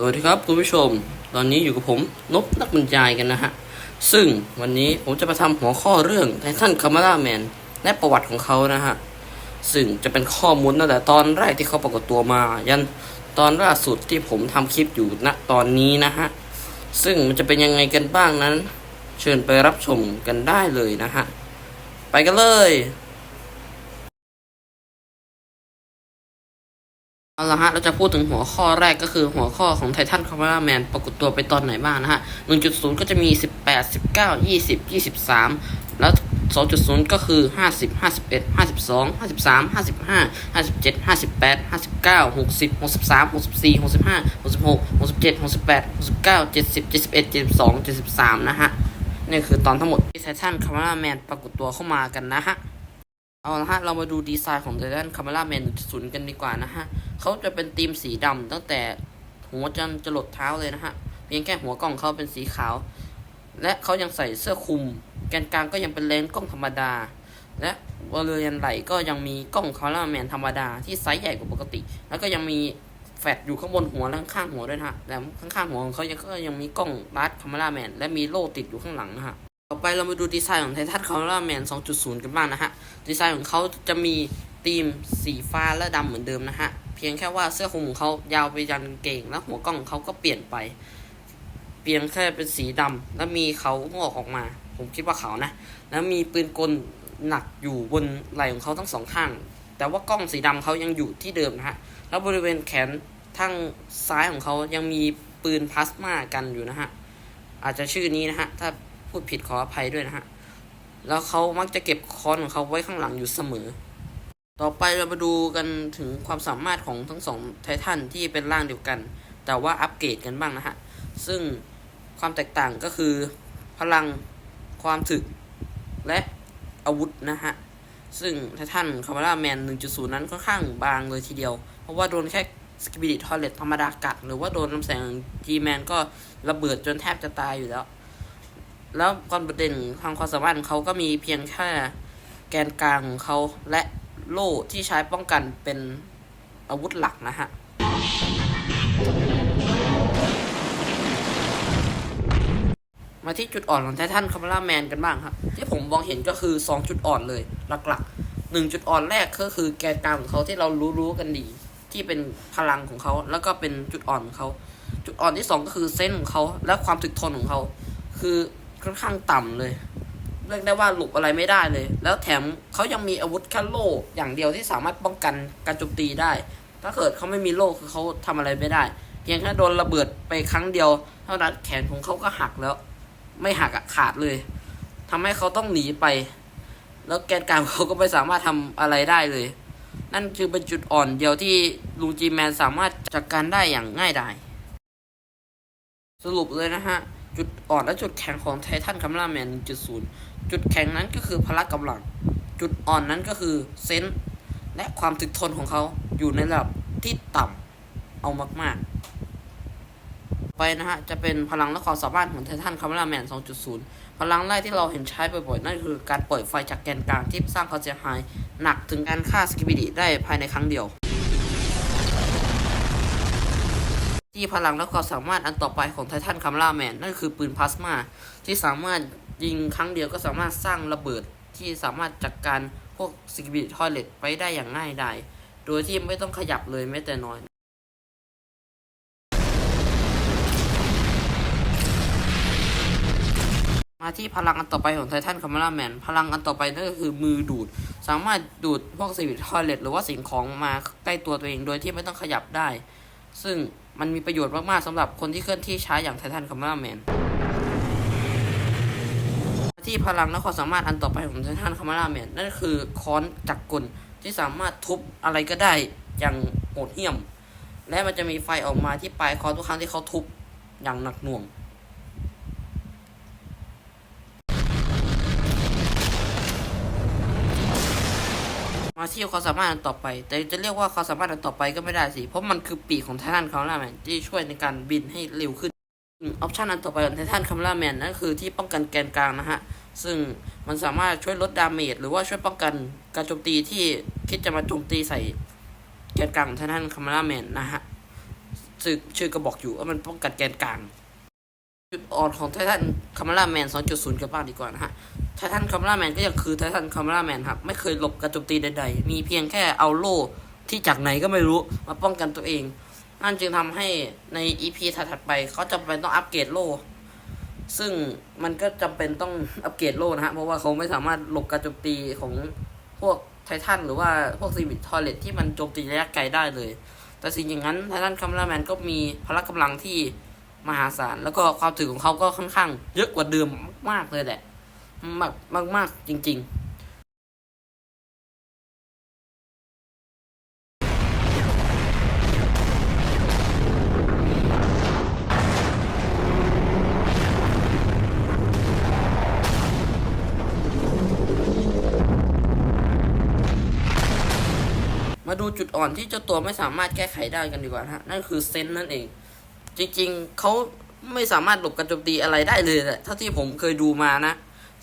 สวัสดีครับคุณผู้ชม ตอนนี้อยู่กับผมนบนักบรรยายกันนะฮะ ซึ่งวันนี้ผมจะมาทำหัวข้อเรื่องไททันคาร์มาราแมนและประวัติของเขานะฮะ ซึ่งจะเป็นข้อมูลตั้งแต่ตอนแรกที่เขาปรากฏตัวมา ยันตอนล่าสุดที่ผมทำคลิปอยู่ณตอนนี้นะฮะ ซึ่งมันจะเป็นยังไงกันบ้างนั้น เชิญไปรับชมกันได้เลยนะฮะ ไปกันเลย เอาละฮะ เราจะพูดถึงหัวข้อแรกก็คือหัวข้อของไททันคาร์ a แมนปรากฏตัวไปตอนไหนบ้างนะฮะ 1.0 ก็จะมี 18 19 20 23 แล้ว 2.0 ก็คือ 50 51 52 53 55 57 58 59 60 63 64 65 66 67 68 69 70 71 72 73 นะฮะ นี่คือตอนทั้งหมดที่ไททันคาร์ a แมนปรากฏตัวเข้ามากันนะฮะ เอาละฮะ เรามาดูดีไซน์ของไททันคาร์ a แมน1.0กันดีกว่านะฮะเขาจะเป็นธีมสีดำตั้งแต่หัวจนจะหลดเท้าเลยนะฮะ เพียงแค่หัวกล้องเขาเป็นสีขาว และเขายังใส่เสื้อคลุม แกนกลางก็ยังเป็นเลนส์กล้องธรรมดา และบริเวณไหล่ก็ยังมีกล้องคาร์แมนธรรมดาที่ไซส์ใหญ่กว่าปกติ แล้วก็ยังมีแฟลชอยู่ข้างบนหัวและข้างหัวด้วยนะฮะแต่ข้างๆหัวของเขายังก็ยังมีกล้องรัดคาร์แมนและมีโล่ติดอยู่ข้างหลังนะฮะ ต่อไปเรามาดูดีไซน์ของไททันคาร์แมน 2.0 กันบ้างนะฮะ ดีไซน์ของเขาจะมีธีมสีฟ้าและดำเหมือนเดิมนะฮะ เพียงแค่ว่าเสื้อคลุมของเขายาวไปยันเก่ง และหัวกล้องของเขาก็เปลี่ยนไป เพียงแค่เป็นสีดำและมีเขางอกออกมา ผมคิดว่าเขานะ แล้วมีปืนกลหนักอยู่บนไหล่ของเขาทั้งสองข้าง แต่ว่ากล้องสีดำเขายังอยู่ที่เดิมนะฮะ แล้วบริเวณแขนทางซ้ายของเขายังมีปืนพลาสมากันอยู่นะฮะ อาจจะชื่อนี้นะฮะ ถ้า พูดผิดขออภัยด้วยนะฮะ แล้วเขามักจะเก็บค้อนของเขาไว้ข้างหลังอยู่เสมอ ต่อไปเรามาดูกันถึงความสามารถของทั้งสองไททันที่เป็นร่างเดียวกัน แต่ว่าอัปเกรดกันบ้างนะฮะ ซึ่งความแตกต่างก็คือ พลังความถึกและอาวุธนะฮะ ซึ่งไททันคาร์ a แมน 1.0 นั้นค่อนข้างบางเลยทีเดียว เพราะว่าโดนแค่สกิบิดิทอเรตธรรมดากัดหรือว่าโดนลำแสง G-Man ก็ระเบิดจนแทบจะตายอยู่แล้ว แล้วความโดดเด่นทางความสามารถเขาก็มีเพียงแค่แกนกลางของเขาและโล่ที่ใช้ป้องกันเป็นอาวุธหลักนะฮะมาที่จุดอ่อนของไททันคาร์ a แมนกันบ้างครับ ที่ผมมองเห็นก็คือ 2 จุดอ่อนเลยหลักๆ1จุดอ่อนแรกก็คือแกนกลางของเขาที่เรารู้ๆกันดี ที่เป็นพลังของเขาแล้วก็เป็นจุดอ่อนของเขา จุดอ่อนที่ 2 ก็คือเส้นของเขาและความถึกทนของเขา คือ ค่อนข้างต่ำเลยเรียกได้ว่าหลบอะไรไม่ได้เลย แล้วแถมเขายังมีอาวุธแค่โล่อย่างเดียวที่สามารถป้องกันการโจมตีได้ ถ้าเกิดเขาไม่มีโล่คือเขาทำอะไรไม่ได้เพียงแค่โดนระเบิดไปครั้งเดียว เท่านั้นแขนของเขาก็หักแล้ว ไม่หักอะขาดเลยทำให้เขาต้องหนีไป แล้วแกนกลางเขาก็ไม่สามารถทำอะไรได้เลย นั่นคือเป็นจุดอ่อนเดียวที่ลุงจีแมนสามารถจัดการได้อย่างง่ายดายสรุปเลยนะฮะ จุดอ่อนและจุดแข็งของไททันคัม e าแมนจุดศูนย์จุดแข็งนั้นก็คือพละกำลัง จุดอ่อนนั้นก็คือเซนส์และความถึกทนของเขาอยู่ในระดับที่ต่ำเอามาก ๆ ไปนะฮะ จะเป็นพลังและความสามารถของไททันคัม e าแมน2.0 พลังแรกที่เราเห็นใช้บ่อยๆ นั่นคือการปล่อยไฟจากแกนกลางที่สร้างความเสียหาย หนักถึงการฆ่าสกิบิดิได้ภายในครั้งเดียว ที่พลังและความสามารถอันต่อไปของไททันคัม e าแมนนั่นคือปืนพลาสมาที่สามารถยิงครั้งเดียวก็สามารถสร้างระเบิดที่สามารถจัดการพวกสกิบิทอยเลตไปได้อย่างง่ายดายโดยที่ไม่ต้องขยับเลยแม้แต่น้อยมาที่พลังอันต่อไปของไททันคัม e าแมนพลังอันต่อไปนั่นก็คือมือดูด สามารถดูดพวกสกิบิทอยเลตหรือว่าสิ่งของมาใกล้ตัวตัวเองโดยที่ไม่ต้องขยับได้ ซึ่งมันมีประโยชน์มากๆสำหรับคนที่เคลื่อนที่ช้าอย่างไททันคอมมาแมนที่พลังและความสามารถอันต่อไปของไททันคอมมาแมนนั่นคือค้อนจักรกลที่สามารถทุบอะไรก็ได้อย่างโหดเหี้ยม และมันจะมีไฟออกมาที่ปลายค้อนทุกครั้งที่เขาทุบอย่างหนักหน่วง มาที่ความสามารถอันต่อไป แต่จะเรียกว่าความสามารถอันต่อไปก็ไม่ได้สิ เพราะมันคือปีกของไททันคัม e าแมนที่ช่วยในการบินให้เร็วขึ้นออปชันอันต่อไปของไททันคัม e าแมนนั่นคือที่ป้องกันแกนกลางนะฮะ ซึ่งมันสามารถช่วยลดดาเมจหรือว่าช่วยป้องกันการโจมตีที่คิดจะมาโจมตีใส่แกนกลางของไททันคัม e าแมนนะฮะซึ่งชื่อก็บอกอยู่ว่ามันป้องกันแกนกลางจุดอ่อนของไททันคามาราแมน2.0 กันบ้างดีกว่านะฮะ ไททันคามราแมนก็ยังคือไททันคามราแมนครับ ไม่เคยหลบกรโจมตีใดๆ มีเพียงแค่เอาโล่ที่จากไหนก็ไม่รู้มาป้องกันตัวเอง นั่นจึงทำให้ใน EP ถัดไป เขาจำเป็นต้องอัปเกรดโล่ซึ่งมันก็จำเป็นต้องอัปเกรดโล่นะฮะ เพราะว่าเขาไม่สามารถหลบการโจมตีของพวกไททันหรือว่าพวกซีวิตทอร์เรตที่มันโจมตีระยะไกลได้เลย แต่สิ่งอย่างนั้นไททันคามราแมนก็มีพละกำลังที่มหาศาล แล้วก็ความถึกของเขาก็ค่อนข้าง เยอะกว่าเดิมมากเลยแหละ มากมากมากจริง ๆมาดูจุดอ่อนที่เจ้าตัวไม่สามารถแก้ไขได้กันดีกว่านะฮะนั่นคือเซนส์นั่นเอง จริงๆเขาไม่สามารถหลบการโจมตีอะไรได้เลยแหละเท่าที่ผมเคยดูมานะ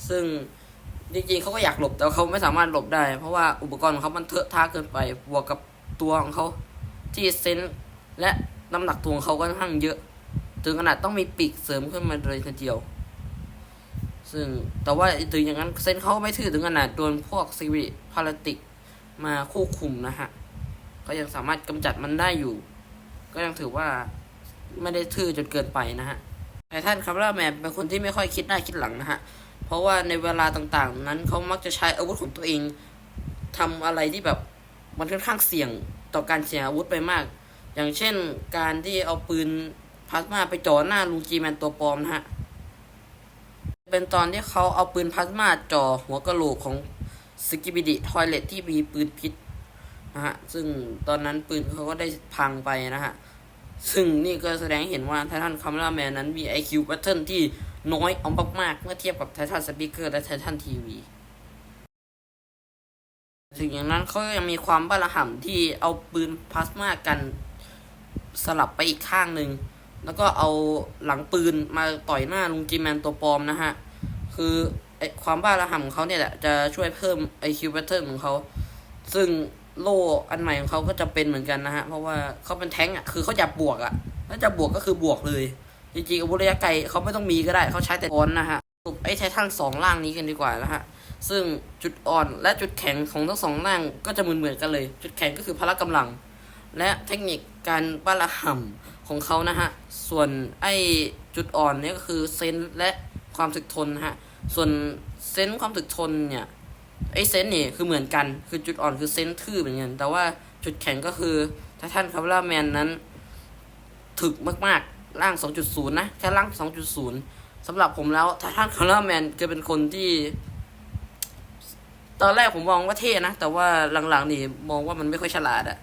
ซึ่งจริงๆเขาก็อยากหลบแต่เขาไม่สามารถหลบได้ เพราะว่าอุปกรณ์ของเขามันเถอะทะเกินไปบวกกับตัวของเขาที่เซนและน้ำหนักตัวของเขาก็ค่อนข้างเยอะ ถึงขนาดต้องมีปีกเสริมขึ้นมาเลยทีเดียว ซึ่งแต่ว่าถึงอย่างนั้นเซนเขาไม่ถือถึงขนาดโดนพวกซีวิพาราติกมาควบคุมนะฮะก็ยังสามารถกำจัดมันได้อยู่ ก็ยังถือว่าไม่ได้ทื่อจนเกินไปนะฮะไททันคาร์ล่าแมนเป็นคนที่ไม่ค่อยคิดหน้าคิดหลังนะฮะ เพราะว่าในเวลาต่างๆ นั้นเขามักจะใช้อาวุธของตัวเองทำอะไรที่แบบมันค่อนข้างเสี่ยงต่อการเสียอาวุธไปมาก อย่างเช่นการที่เอาปืนพลาสมาไปจ่อหน้าลุงจีแมนตัวปลอมนะฮะ เป็นตอนที่เขาเอาปืนพลาสมาจ่อหัวกะโหลกของสกิบิดิทอยเลตที่มีปืนพิษนะฮะ ซึ่งตอนนั้นปืนเขาก็ได้พังไปนะฮะ ซึ่งนี่ก็แสดงเห็นว่าไททันคัมราแมนนั้นมี IQ แพทเทิร์นที่ น้อยเอามากๆ เมื่อเทียบกับไททันสปีกเกอร์และไททันทีวีถึงอย่างนั้นเขายังมีความบ้าระห่ำที่เอาปืนพลาสมากันสลับไปอีกข้างหนึ่ง แล้วก็เอาหลังปืนมาต่อยหน้าลุงจีแมนตัวปลอมนะฮะ คือไอความบ้าระห่ำของเขาเนี่ยแหละจะช่วยเพิ่ม IQ pattern ของเขา ซึ่งโล่อันใหม่ของเขาก็จะเป็นเหมือนกันนะฮะ เพราะว่าเขาเป็นแท้งอะ คือเขาอยากบวกอะ ถ้าจะบวกก็คือบวกเลย จริงๆอาวุธระยะไกลเขาไม่ต้องมีก็ได้เขาใช้แต่ออนนะฮะสรุปไอ้ไททันสองล่างนี้กันดีกว่านะฮะซึ่งจุดอ่อนและจุดแข็งของทั้งสองล่างก็จะเหมือนเหมือนๆกันเลย จุดแข็งก็คือพละกำลัง และเทคนิคการบ้าระห่ำของเขานะฮะส่วนไอ้จุดอ่อนเนี่ยก็คือเซนส์และความถึกทนนะฮะส่วนเซนส์ความถึกทนเนี่ยไอ้เซนส์นี่คือเหมือนกันคือจุดอ่อนคือเซนส์ทื่อเหมือนกันแต่ว่าจุดแข็งก็คือถ้าท่านคาร์ล่าแมนนั้น ถึกมากๆ ร่าง 2.0 นะ แค่ร่าง 2.0สำหรับผมแล้วถ้าท่านคาร์ลแมนจะเป็นคนที่ ตอนแรกผมมองว่าเท่นะ แต่ว่าหลังๆนี่มองว่ามันไม่ค่อยฉลาดอะ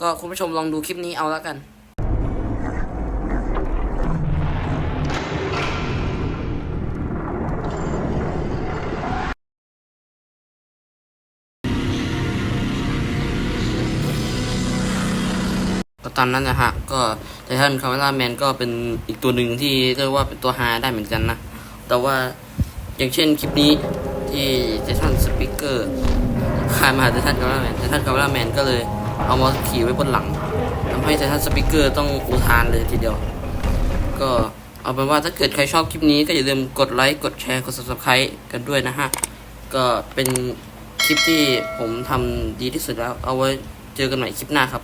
ก็คุณผู้ชมลองดูคลิปนี้เอาแล้วกัน ตามนั้นนะฮะ ก็ไททันคาร์ล่าแมนก็เป็นอีกตัวหนึ่งที่เรียกว่าเป็นตัวฮาได้เหมือนกันนะ แต่ว่าอย่างเช่นคลิปนี้ที่ไททันสปิเกอร์คายมาหาไททันคาร์ล่าแมนไททันคาร์ล่าแมนก็เลยเอามาขี่ไว้บนหลังทำให้ไททันสปิเกอร์ต้องอุทานเลยทีเดียว ก็เอาเป็นว่าถ้าเกิดใครชอบคลิปนี้ก็อย่าลืมกดไลค์กดแชร์กด subscribe กันด้วยนะฮะ ก็เป็นคลิปที่ผมทำดีที่สุดแล้ว เอาไว้เจอกันใหม่คลิปหน้าครับ